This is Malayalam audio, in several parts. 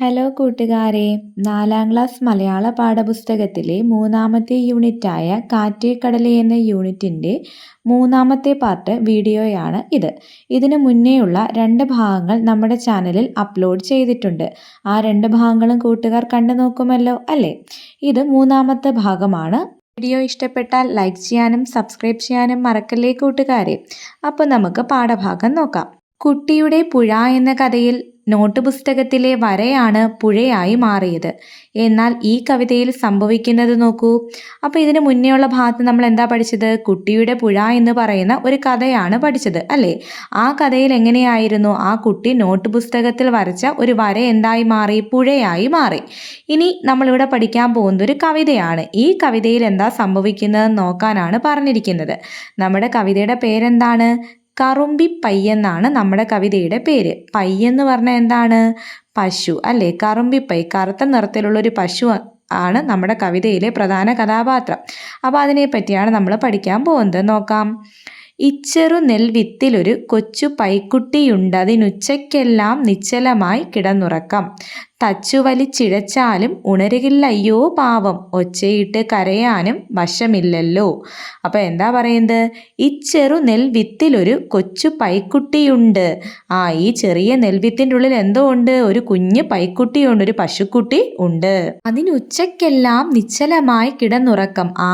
ഹലോ കൂട്ടുകാരെ. നാലാം ക്ലാസ് മലയാള പാഠപുസ്തകത്തിലെ മൂന്നാമത്തെ യൂണിറ്റായ കാറ്റേ കടലേ എന്ന യൂണിറ്റിന്റെ മൂന്നാമത്തെ പാർട്ട് വീഡിയോയാണ് ഇത്. ഇതിനു മുന്നേയുള്ള രണ്ട് ഭാഗങ്ങൾ നമ്മുടെ ചാനലിൽ അപ്ലോഡ് ചെയ്തിട്ടുണ്ട്. ആ രണ്ട് ഭാഗങ്ങളും കൂട്ടുകാർ കണ്ടു നോക്കുമല്ലോ അല്ലേ? ഇത് മൂന്നാമത്തെ ഭാഗമാണ്. വീഡിയോ ഇഷ്ടപ്പെട്ടാൽ ലൈക്ക് ചെയ്യാനും സബ്സ്ക്രൈബ് ചെയ്യാനും മറക്കല്ലേ കൂട്ടുകാരെ? അപ്പോൾ നമുക്ക് പാഠഭാഗം നോക്കാം. കുട്ടിയുടെ പുഴ എന്ന കഥയിൽ നോട്ട് പുസ്തകത്തിലെ വരയാണ് പുഴയായി മാറിയത്. എന്നാൽ ഈ കവിതയിൽ സംഭവിക്കുന്നത് നോക്കൂ. അപ്പോൾ ഇതിന് മുന്നേയുള്ള ഭാഗത്ത് നമ്മൾ എന്താ പഠിച്ചത്? കുട്ടിയുടെ പുഴ എന്ന് പറയുന്ന ഒരു കഥയാണ് പഠിച്ചത് അല്ലേ? ആ കഥയിൽ എങ്ങനെയായിരുന്നു? ആ കുട്ടി നോട്ട് പുസ്തകത്തിൽ വരച്ച ഒരു വര എന്തായി മാറി? പുഴയായി മാറി. ഇനി നമ്മളിവിടെ പഠിക്കാൻ പോകുന്ന ഒരു കവിതയാണ്. ഈ കവിതയിൽ എന്താ സംഭവിക്കുന്നത് നോക്കാനാണ് പറഞ്ഞിരിക്കുന്നത്. നമ്മുടെ കവിതയുടെ പേരെന്താണ്? കറുമ്പി പയ്യെന്നാണ് നമ്മുടെ കവിതയുടെ പേര്. പയ്യെന്ന് പറഞ്ഞാൽ എന്താണ്? പശു അല്ലേ? പൈ കറുത്ത നിറത്തിലുള്ള ഒരു പശു ആണ് നമ്മുടെ കവിതയിലെ പ്രധാന കഥാപാത്രം. അപ്പോൾ അതിനെ പറ്റിയാണ് നമ്മൾ പഠിക്കാൻ പോകുന്നത്. നോക്കാം. ഇച്ചെറു നെൽവിത്തിലൊരു കൊച്ചു പൈക്കുട്ടിയുണ്ട്. അതിനുച്ചയ്ക്കെല്ലാം നിശ്ചലമായി കിടന്നുറക്കം. തച്ചുവലിച്ചിഴച്ചാലും ഉണരുകില്ലയ്യോ പാവം. ഒച്ചയിട്ട് കരയാനും വശമില്ലല്ലോ. അപ്പോൾ എന്താ പറയുന്നത്? ഈ ചെറു നെൽവിത്തിലൊരു കൊച്ചു പൈക്കുട്ടിയുണ്ട്. ആ ഈ ചെറിയ നെൽവിത്തിന്റെ ഉള്ളിൽ എന്തോ ഉണ്ട്? ഒരു കുഞ്ഞ് പൈക്കുട്ടിയുണ്ട് ഒരു പശുക്കുട്ടി ഉണ്ട്. അതിന് ഉച്ചയ്ക്കെല്ലാം നിശ്ചലമായി കിടന്നുറക്കം. ആ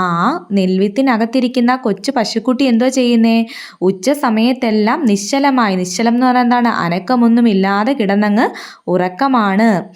നെൽവിത്തിനകത്തിരിക്കുന്ന കൊച്ചു പശുക്കുട്ടി എന്തോ ചെയ്യുന്നേ? ഉച്ച സമയത്തെല്ലാം നിശ്ചലമായി. നിശ്ചലം എന്ന് പറഞ്ഞാൽ എന്താണ്? അനക്കമൊന്നുമില്ലാതെ കിടന്നങ്ങ് ഉറക്കമാണ്.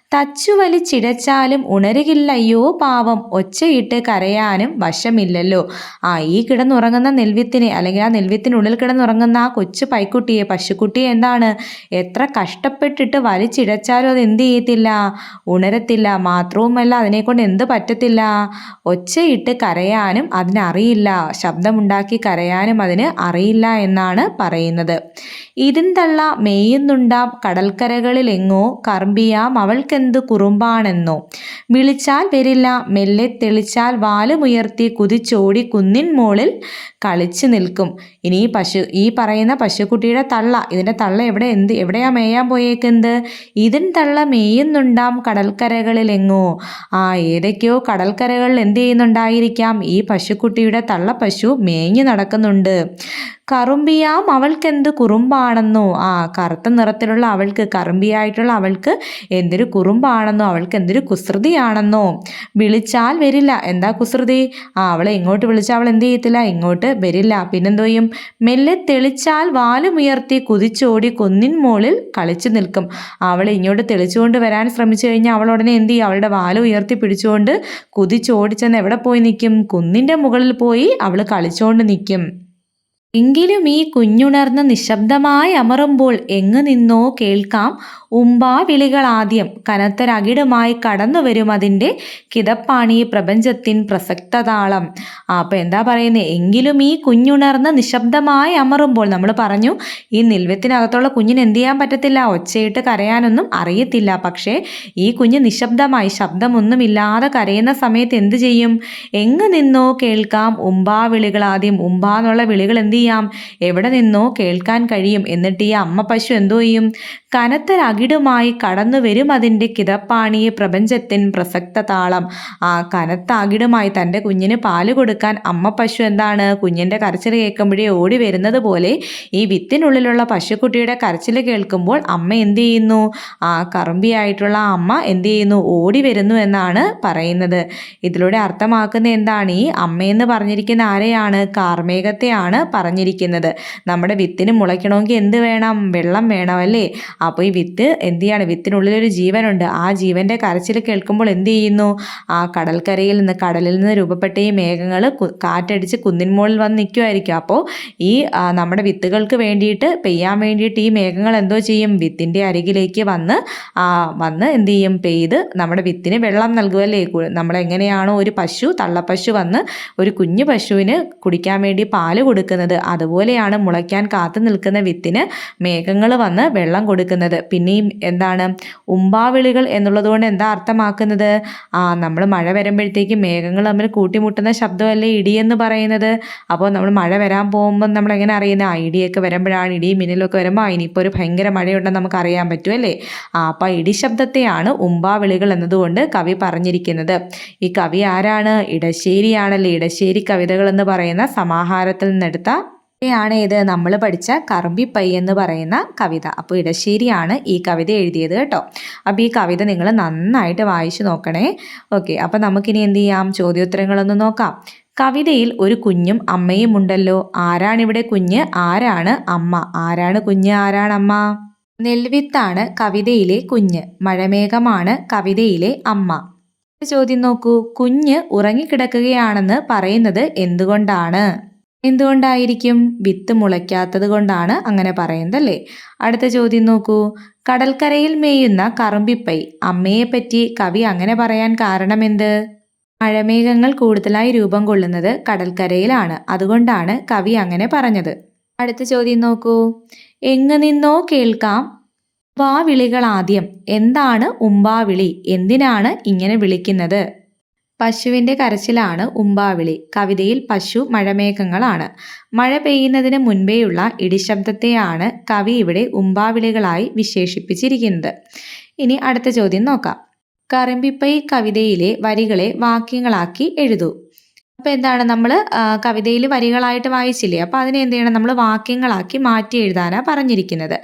തച്ചുവലിച്ചിഴച്ചാലും ഉണരുകില്ലയ്യോ പാവം. ഒച്ചയിട്ട് കരയാനും വശമില്ലല്ലോ. ആ ഈ കിടന്നുറങ്ങുന്ന നെൽവിത്തിനെ അല്ലെങ്കിൽ ആ നെൽവിത്തിനുള്ളിൽ കിടന്നുറങ്ങുന്ന ആ കൊച്ചു പൈക്കുട്ടിയെ പശുക്കുട്ടിയെ എന്താണ്? എത്ര കഷ്ടപ്പെട്ടിട്ട് വലിച്ചിടച്ചാലും അത് എന്ത് ചെയ്യത്തില്ല? ഉണരത്തില്ല. മാത്രവുമല്ല അതിനെക്കൊണ്ട് എന്ത് പറ്റത്തില്ല? ഒച്ചയിട്ട് കരയാനും അതിനറിയില്ല. ശബ്ദമുണ്ടാക്കി കരയാനും അതിന് അറിയില്ല എന്നാണ് പറയുന്നത്. ഇതിൻ തള്ള മേയുന്നുണ്ടാം കടൽക്കരകളിലെങ്ങോ കർമ്പിയാം അവൾക്കെന്ത് കുറുമ്പാണെന്നോ. വിളിച്ചാൽ വരില്ല. മെല്ലെ തെളിച്ചാൽ വാലുമുയർത്തി കുതിച്ചോടി കുന്നിൻ മോളിൽ കളിച്ചു നിൽക്കും. ഇനി പശു ഈ പറയുന്ന പശുക്കുട്ടിയുടെ തള്ള ഇതിന്റെ തള്ള എവിടെ എന്ത് എവിടെയാ മേയാൻ പോയേക്കുന്നത്? ഇതിൻ തള്ള മേയുന്നുണ്ടാം കടൽക്കരകളിലെങ്ങോ. ആ ഏതൊക്കെയോ കടൽക്കരകളിൽ എന്ത് ചെയ്യുന്നുണ്ടായിരിക്കാം. ഈ പശുക്കുട്ടിയുടെ തള്ള പശു മേഞ്ഞു നടക്കുന്നുണ്ട്. കറുമ്പിയാം അവൾക്കെന്ത് കുറുമ്പാണെന്നോ. ആ കറുത്ത നിറത്തിലുള്ള അവൾക്ക് കറുമ്പിയായിട്ടുള്ള അവൾക്ക് എന്തൊരു കുറുമ്പാണെന്നോ അവൾക്ക് എന്തൊരു കുസൃതിയാണെന്നോ. വിളിച്ചാൽ വരില്ല. എന്താ കുസൃതി? ആ അവളെ ഇങ്ങോട്ട് വിളിച്ചാൽ അവൾ എന്ത് ചെയ്യത്തില്ല? ഇങ്ങോട്ട് വരില്ല. പിന്നെന്തോ ചെയ്യും മെല്ലെ തെളിച്ചാൽ വാലുമുയർത്തി കുതിച്ചോടി കുന്നിൻ മുകളിൽ കളിച്ചു നിൽക്കും. അവളെ ഇങ്ങോട്ട് തെളിച്ചുകൊണ്ട് വരാൻ ശ്രമിച്ചു കഴിഞ്ഞാൽ അവൾ ഉടനെ എന്ത് ചെയ്യും? അവളുടെ വാൽ ഉയർത്തി പിടിച്ചുകൊണ്ട് കുതിച്ചോടിച്ചെന്ന് എവിടെ പോയി നിൽക്കും? കുന്നിന്റെ മുകളിൽ പോയി അവൾ കളിച്ചുകൊണ്ട് നിൽക്കും. എങ്കിലും ഈ കുഞ്ഞുണർന്ന് നിശബ്ദമായി അമറുമ്പോൾ എങ്ങു നിന്നോ കേൾക്കാം. ഉമ്പാ വിളികൾ ആദ്യം കനത്തരകിടുമായി കടന്നു വരും അതിന്റെ കിതപ്പാണി പ്രപഞ്ചത്തിൻ പ്രസക്ത താളം അപ്പം എന്താ പറയുന്നത് എങ്കിലും ഈ കുഞ്ഞുണർന്ന് നിശബ്ദമായി അമറുമ്പോൾ നമ്മൾ പറഞ്ഞു ഈ നിൽവത്തിനകത്തുള്ള കുഞ്ഞിന് എന്ത് ചെയ്യാൻ പറ്റത്തില്ല? ഒച്ചയിട്ട് കരയാനൊന്നും അറിയത്തില്ല. പക്ഷേ ഈ കുഞ്ഞ് നിശബ്ദമായി ശബ്ദമൊന്നുമില്ലാതെ കരയുന്ന സമയത്ത് എന്ത് ചെയ്യും? എങ്ങു നിന്നോ കേൾക്കാം. ഉമ്പാ വിളികളാദ്യം ഉമ്പാ എന്നുള്ള വിളികൾ എന്ത് ചെയ്യാം. എവിടെ നിന്നോ കേൾക്കാൻ കഴിയും. എന്നിട്ട് ഈ അമ്മ പശു എന്തോ ചെയ്യും? കനത്തരകിടുമായി കടന്നു വരും അതിന്റെ കിതപ്പാണിയെ പ്രപഞ്ചത്തിൻ പ്രസക്ത താളം. ആ കനത്ത അകിടുമായി തന്റെ കുഞ്ഞിന് പാൽ കൊടുക്കാൻ അമ്മ പശു എന്താണ്? കുഞ്ഞിന്റെ കരച്ചിൽ കേൾക്കുമ്പോഴേ ഓടി വരുന്നത് പോലെ ഈ വിത്തിനുള്ളിലുള്ള പശുക്കുട്ടിയുടെ കരച്ചിൽ കേൾക്കുമ്പോൾ അമ്മ എന്ത് ചെയ്യുന്നു? ആ കറുമ്പിയായിട്ടുള്ള അമ്മ എന്ത് ചെയ്യുന്നു? ഓടി വരുന്നു എന്നാണ് പറയുന്നത്. ഇതിലൂടെ അർത്ഥമാക്കുന്ന എന്താണ്? ഈ അമ്മയെന്ന് പറഞ്ഞിരിക്കുന്ന ആരെയാണ്? കാർമേകത്തെയാണ് കാർമേഘത്തെയാണ് പറഞ്ഞിരിക്കുന്നത്. നമ്മുടെ വിത്തിന് മുളയ്ക്കണമെങ്കിൽ എന്ത് വേണം? വെള്ളം വേണം അല്ലേ? അപ്പോൾ ഈ വിത്ത് എന്ത് ചെയ്യാണ് വിത്തിനുള്ളിലൊരു ജീവനുണ്ട്. ആ ജീവന്റെ കരച്ചിൽ കേൾക്കുമ്പോൾ എന്ത് ചെയ്യുന്നു? ആ കടൽക്കരയിൽ നിന്ന് കടലിൽ നിന്ന് രൂപപ്പെട്ട ഈ മേഘങ്ങൾ കാറ്റടിച്ച് കുന്നിൻ മുകളിൽ വന്ന് നിൽക്കുമായിരിക്കും അപ്പോൾ ഈ നമ്മുടെ വിത്തുകൾക്ക് വേണ്ടിയിട്ട് പെയ്യാൻ വേണ്ടിയിട്ട് ഈ മേഘങ്ങൾ എന്തോ ചെയ്യും? വിത്തിന്റെ അരികിലേക്ക് വന്ന് വന്ന് എന്ത് ചെയ്യും? പെയ്ത് നമ്മുടെ വിത്തിന് വെള്ളം നൽകുമല്ലേ നമ്മളെങ്ങനെയാണോ ഒരു പശു തള്ളപ്പശു വന്ന് ഒരു കുഞ്ഞു പശുവിന് കുടിക്കാൻ വേണ്ടി പാൽ കൊടുക്കുന്നത്. അതുപോലെയാണ് മുളയ്ക്കാൻ കാത്തു നിൽക്കുന്ന വിത്തിന് മേഘങ്ങൾ വന്ന് വെള്ളം കൊടുക്കുന്നത്. പിന്നെയും എന്താണ്? ഉമ്പാവിളികൾ എന്നുള്ളതുകൊണ്ട് എന്താ അർത്ഥമാക്കുന്നത്? ആ നമ്മൾ മഴ വരുമ്പോഴത്തേക്ക് മേഘങ്ങൾ തമ്മിൽ കൂട്ടിമുട്ടുന്ന ശബ്ദമല്ലേ ഇടിയെന്ന് പറയുന്നത്. അപ്പോൾ നമ്മൾ മഴ വരാൻ പോകുമ്പോൾ നമ്മൾ എങ്ങനെ അറിയുന്നത്? ആ ഇടിയൊക്കെ വരുമ്പോഴാണ് ഇടിയും മിന്നലൊക്കെ വരുമ്പോൾ ഇനിയിപ്പോൾ ഒരു ഭയങ്കര മഴയുണ്ടെന്ന് നമുക്ക് അറിയാൻ പറ്റും അല്ലേ? ആ അപ്പോൾ ഇടി ശബ്ദത്തെയാണ് ഉമ്പാവിളികൾ എന്നതുകൊണ്ട് കവി പറഞ്ഞിരിക്കുന്നത്. ഈ കവി ആരാണ്? ഇടശ്ശേരിയാണല്ലേ. ഇടശ്ശേരി കവിതകൾ എന്ന് പറയുന്ന സമാഹാരത്തിൽ നിന്നെടുത്ത ാണ് ഇത്. നമ്മൾ പഠിച്ച കറുമ്പിപ്പൈ എന്ന് പറയുന്ന കവിത. അപ്പോൾ ഇടശ്ശേരിയാണ് ഈ കവിത എഴുതിയത് കേട്ടോ. അപ്പോൾ ഈ കവിത നിങ്ങൾ നന്നായിട്ട് വായിച്ചു നോക്കണേ. ഓക്കെ അപ്പോൾ നമുക്കിനി എന്ത് ചെയ്യാം? ചോദ്യോത്തരങ്ങളൊന്ന് നോക്കാം. കവിതയിൽ ഒരു കുഞ്ഞും അമ്മയും ഉണ്ടല്ലോ. ആരാണിവിടെ കുഞ്ഞ്? ആരാണ് അമ്മ? ആരാണ് കുഞ്ഞ്? ആരാണ് അമ്മ? നെൽവിത്താണ് കവിതയിലെ കുഞ്ഞ്. മഴമേഘമാണ് കവിതയിലെ അമ്മ. ചോദ്യം നോക്കൂ. കുഞ്ഞ് ഉറങ്ങിക്കിടക്കുകയാണെന്ന് പറയുന്നത് എന്തുകൊണ്ടാണ്? എന്തുകൊണ്ടായിരിക്കും വിത്ത് മുളയ്ക്കാത്തത് കൊണ്ടാണ് അങ്ങനെ പറയുന്നതല്ലേ? അടുത്ത ചോദ്യം നോക്കൂ. കടൽക്കരയിൽ മേയുന്ന കറുമ്പിപ്പൈ അമ്മയെപ്പറ്റി കവി അങ്ങനെ പറയാൻ കാരണമെന്ത്? മഴമേഘങ്ങൾ കൂടുതലായി രൂപം കൊള്ളുന്നത് കടൽക്കരയിലാണ്. അതുകൊണ്ടാണ് കവി അങ്ങനെ പറഞ്ഞത്. അടുത്ത ചോദ്യം നോക്കൂ. എങ്ങു നിന്നോ കേൾക്കാം. വാവിളികൾ ആദ്യം എന്താണ് ഉമ്പാവിളി? എന്തിനാണ് ഇങ്ങനെ വിളിക്കുന്നത്? പശുവിന്റെ കരച്ചിലാണ് ഉമ്പാവിളി. കവിതയിൽ പശു മഴമേഘങ്ങളാണ്. മഴ പെയ്യുന്നതിന് മുൻപേയുള്ള ഇടിശബ്ദത്തെയാണ് കവി ഇവിടെ ഉമ്പാവിളികളായി വിശേഷിപ്പിച്ചിരിക്കുന്നത്. ഇനി അടുത്ത ചോദ്യം നോക്കാം. കറിമ്പിപ്പൈ കവിതയിലെ വരികളെ വാക്യങ്ങളാക്കി എഴുതൂ. അപ്പോൾ എന്താണ് നമ്മൾ കവിതയിൽ വരികളായിട്ട് വായിച്ചില്ലേ? അപ്പോൾ അതിനെ എന്ത് ചെയ്യണം? നമ്മൾ വാക്യങ്ങളാക്കി മാറ്റി എഴുതാനാണ് പറഞ്ഞിരിക്കുന്നത്.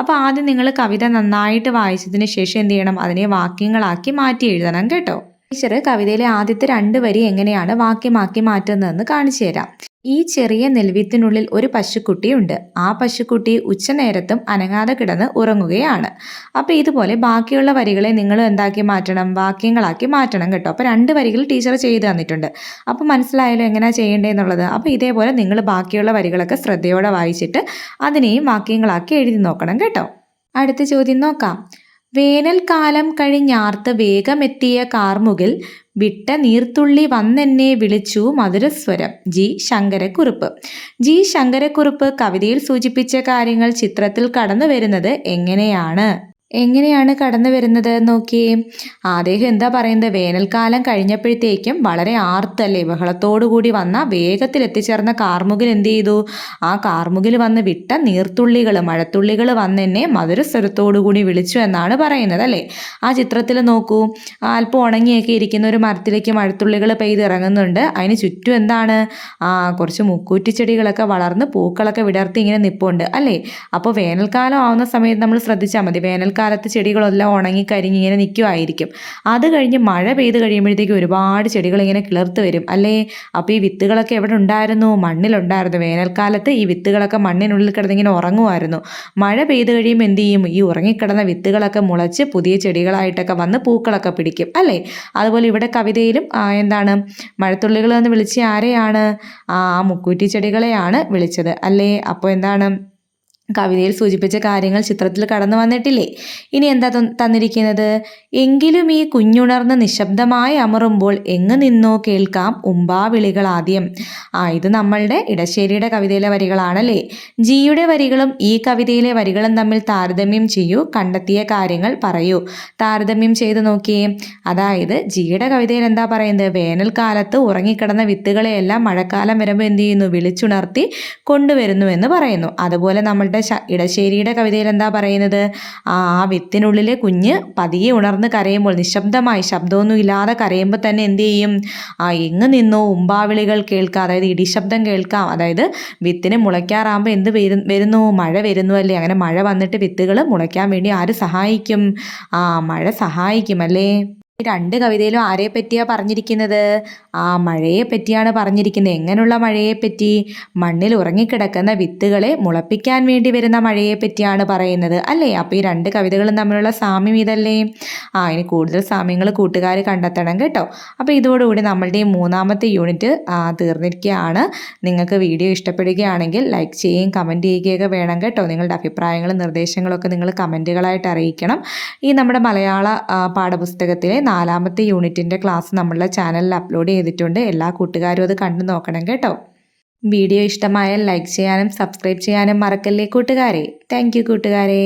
അപ്പോൾ ആദ്യം നിങ്ങൾ കവിത നന്നായിട്ട് വായിച്ചതിന് ശേഷം എന്ത് ചെയ്യണം? അതിനെ വാക്യങ്ങളാക്കി മാറ്റി എഴുതണം കേട്ടോ. ടീച്ചർ കവിതയിലെ ആദ്യത്തെ രണ്ട് വരി എങ്ങനെയാണ് വാക്യമാക്കി മാറ്റുന്നതെന്ന് കാണിച്ചു തരാം. ഈ ചെറിയ നെൽവിത്തിനുള്ളിൽ ഒരു പശുക്കുട്ടിയുണ്ട്. ആ പശുക്കുട്ടി ഉച്ചനേരത്തും അനങ്ങാതെ കിടന്ന് ഉറങ്ങുകയാണ്. അപ്പോൾ ഇതുപോലെ ബാക്കിയുള്ള വരികളെ നിങ്ങൾ എന്താക്കി മാറ്റണം? വാക്യങ്ങളാക്കി മാറ്റണം കേട്ടോ. അപ്പോൾ രണ്ട് വരികൾ ടീച്ചർ ചെയ്തു തന്നിട്ടുണ്ട്. അപ്പോൾ മനസ്സിലായാലും എങ്ങനെയാണ് ചെയ്യേണ്ടതെന്നുള്ളത് അപ്പോൾ ഇതേപോലെ നിങ്ങൾ ബാക്കിയുള്ള വരികളൊക്കെ ശ്രദ്ധയോടെ വായിച്ചിട്ട് അതിനെയും വാക്യങ്ങളാക്കി എഴുതി നോക്കണം കേട്ടോ. അടുത്ത ചോദ്യം നോക്കാം. വേനൽക്കാലം കഴിഞ്ഞാർത്ത് വേഗമെത്തിയ കാർമുകിൽ വിട്ട നീർത്തുള്ളി വന്നെന്നെ വിളിച്ചു മധുരസ്വരം. ജി. ശങ്കരക്കുറുപ്പ്. ജി. ശങ്കരക്കുറുപ്പ് കവിതയിൽ സൂചിപ്പിച്ച കാര്യങ്ങൾ ചിത്രത്തിൽ കടന്നു വരുന്നത് എങ്ങനെയാണ്? എങ്ങനെയാണ് കടന്നു വരുന്നത് നോക്കിയേ അദ്ദേഹം എന്താ പറയുന്നത്? വേനൽക്കാലം കഴിഞ്ഞപ്പോഴത്തേക്കും വളരെ ആർത്തല്ലേ ബഹളത്തോടുകൂടി വന്ന വേഗത്തിൽ എത്തിച്ചേർന്ന കാർമുകിൽ എന്ത് ചെയ്തു? ആ കാർമുകിൽ വന്ന് വിട്ട നീർത്തുള്ളികൾ മഴത്തുള്ളികൾ വന്നെന്നെ മധുരസ്വരത്തോടുകൂടി വിളിച്ചു എന്നാണ് പറയുന്നത് അല്ലേ? ആ ചിത്രത്തിൽ നോക്കൂ. അല്പം ഉണങ്ങിയൊക്കെ ഇരിക്കുന്ന ഒരു മരത്തിലേക്ക് മഴത്തുള്ളികൾ പെയ്തിറങ്ങുന്നുണ്ട് അതിന് ചുറ്റും എന്താണ്? ആ കുറച്ച് മുക്കൂറ്റിച്ചെടികളൊക്കെ വളർന്ന് പൂക്കളൊക്കെ വിടർത്തി ഇങ്ങനെ നിപ്പുണ്ട് അല്ലേ? അപ്പോൾ വേനൽക്കാലം ആവുന്ന സമയത്ത് നമ്മൾ ശ്രദ്ധിച്ചാൽ മതി. വേനൽ മഴക്കാലത്ത് ചെടികളെല്ലാം ഉണങ്ങി കരിഞ്ഞ് ഇങ്ങനെ നിൽക്കുമായിരിക്കും അത് കഴിഞ്ഞ് മഴ പെയ്ത് കഴിയുമ്പോഴത്തേക്കും ഒരുപാട് ചെടികൾ ഇങ്ങനെ കിളിർത്ത് വരും. അല്ലേ? അപ്പോൾ ഈ വിത്തുകളൊക്കെ എവിടെ ഉണ്ടായിരുന്നു? മണ്ണിലുണ്ടായിരുന്നു. വേനൽക്കാലത്ത് ഈ വിത്തുകളൊക്കെ മണ്ണിനുള്ളിൽ കിടന്നിങ്ങനെ ഉറങ്ങുമായിരുന്നു. മഴ പെയ്ത് കഴിയുമ്പോൾ എന്ത് ചെയ്യും? ഈ ഉറങ്ങിക്കിടന്ന വിത്തുകളൊക്കെ മുളച്ച് പുതിയ ചെടികളായിട്ടൊക്കെ വന്ന് പൂക്കളൊക്കെ പിടിക്കും. അല്ലേ? അതുപോലെ ഇവിടെ കവിതയിലും എന്താണ്? മഴത്തുള്ളികൾ എന്ന് വിളിച്ച ആരെയാണ്? ആ മുക്കൂറ്റി ചെടികളെയാണ് വിളിച്ചത്. അല്ലേ? അപ്പോൾ എന്താണ്? കവിതയിൽ സൂചിപ്പിച്ച കാര്യങ്ങൾ ചിത്രത്തിൽ കടന്നു വന്നിട്ടില്ലേ? ഇനി എന്താ തന്നിരിക്കുന്നത്? എങ്കിലും ഈ കുഞ്ഞുണർന്ന് നിശബ്ദമായി അമറുമ്പോൾ എങ്ങ് നിന്നോ കേൾക്കാം ഉമ്പാവിളികൾ ആദ്യം. ആ ഇത് നമ്മളുടെ ഇടശ്ശേരിയുടെ കവിതയിലെ വരികളാണല്ലേ? ജിയുടെ വരികളും ഈ കവിതയിലെ വരികളും തമ്മിൽ താരതമ്യം ചെയ്യൂ കണ്ടെത്തിയ കാര്യങ്ങൾ പറയൂ. താരതമ്യം ചെയ്ത് നോക്കിയേ. അതായത് ജിയുടെ കവിതയിൽ എന്താ പറയുന്നത്? വേനൽക്കാലത്ത് ഉറങ്ങിക്കിടന്ന വിത്തുകളെയെല്ലാം മഴക്കാലം വരുമ്പോൾ എന്ത് ചെയ്യുന്നു? വിളിച്ചുണർത്തി കൊണ്ടുവരുന്നു എന്ന് പറയുന്നു. അതുപോലെ നമ്മളുടെ നമ്മുടെ ഇടശ്ശേരിയുടെ കവിതയിൽ എന്താ പറയുന്നത്? ആ വിത്തിനുള്ളിലെ കുഞ്ഞ് പതിയെ ഉണർന്ന് കരയുമ്പോൾ നിശബ്ദമായി ശബ്ദമൊന്നും ഇല്ലാതെ കരയുമ്പോൾ തന്നെ എന്ത് ചെയ്യും? ആ എങ്ങ് നിന്നോ ഉമ്പാവിളികൾ കേൾക്കാം. അതായത് ഇടിശബ്ദം കേൾക്കാം. അതായത് വിത്തിന് മുളയ്ക്കാറാകുമ്പോൾ എന്ത് വരുന്നു? മഴ വരുന്നു അല്ലേ? അങ്ങനെ മഴ വന്നിട്ട് വിത്തുകൾ മുളയ്ക്കാൻ വേണ്ടി ആര് സഹായിക്കും? ആ മഴ സഹായിക്കും അല്ലേ? രണ്ട് കവിതയിലും ആരെ പറ്റിയാ പറഞ്ഞിരിക്കുന്നത്? ആ മഴയെ പറ്റിയാണ് പറഞ്ഞിരിക്കുന്നത്. എങ്ങനെയുള്ള മഴയെ പറ്റി? മണ്ണിൽ ഉറങ്ങിക്കിടക്കുന്ന വിത്തുകളെ മുളപ്പിക്കാൻ വേണ്ടി വരുന്ന മഴയെ പറ്റിയാണ് പറയുന്നത്. അല്ലേ? അപ്പോൾ ഈ രണ്ട് കവിതകളും തമ്മിലുള്ള സാമ്യം ഇതല്ലേ? ആ ഇനി കൂടുതൽ സാമ്യങ്ങൾ കൂട്ടുകാർ കണ്ടെത്തണം കേട്ടോ. അപ്പോൾ ഇതോടുകൂടി നമ്മളുടെ ഈ മൂന്നാമത്തെ യൂണിറ്റ് തീർന്നിരിക്കുകയാണ്. നിങ്ങൾക്ക് വീഡിയോ ഇഷ്ടപ്പെടുകയാണെങ്കിൽ ലൈക്ക് ചെയ്യുകയും കമന്റ് ചെയ്യുകയൊക്കെ വേണം കേട്ടോ. നിങ്ങളുടെ അഭിപ്രായങ്ങളും നിർദ്ദേശങ്ങളൊക്കെ നിങ്ങൾ കമന്റുകളായിട്ട് അറിയിക്കണം. ഈ നമ്മുടെ മലയാള പാഠപുസ്തകത്തിലെ നാലാമത്തെ യൂണിറ്റിന്റെ ക്ലാസ് നമ്മളുടെ ചാനലിൽ അപ്ലോഡ് ചെയ്തിട്ടുണ്ട്. എല്ലാ കൂട്ടുകാരും അത് കണ്ടു നോക്കണം കേട്ടോ. വീഡിയോ ഇഷ്ടമായാൽ ലൈക്ക് ചെയ്യാനും സബ്സ്ക്രൈബ് ചെയ്യാനും മറക്കല്ലേ കൂട്ടുകാരെ? താങ്ക് കൂട്ടുകാരെ.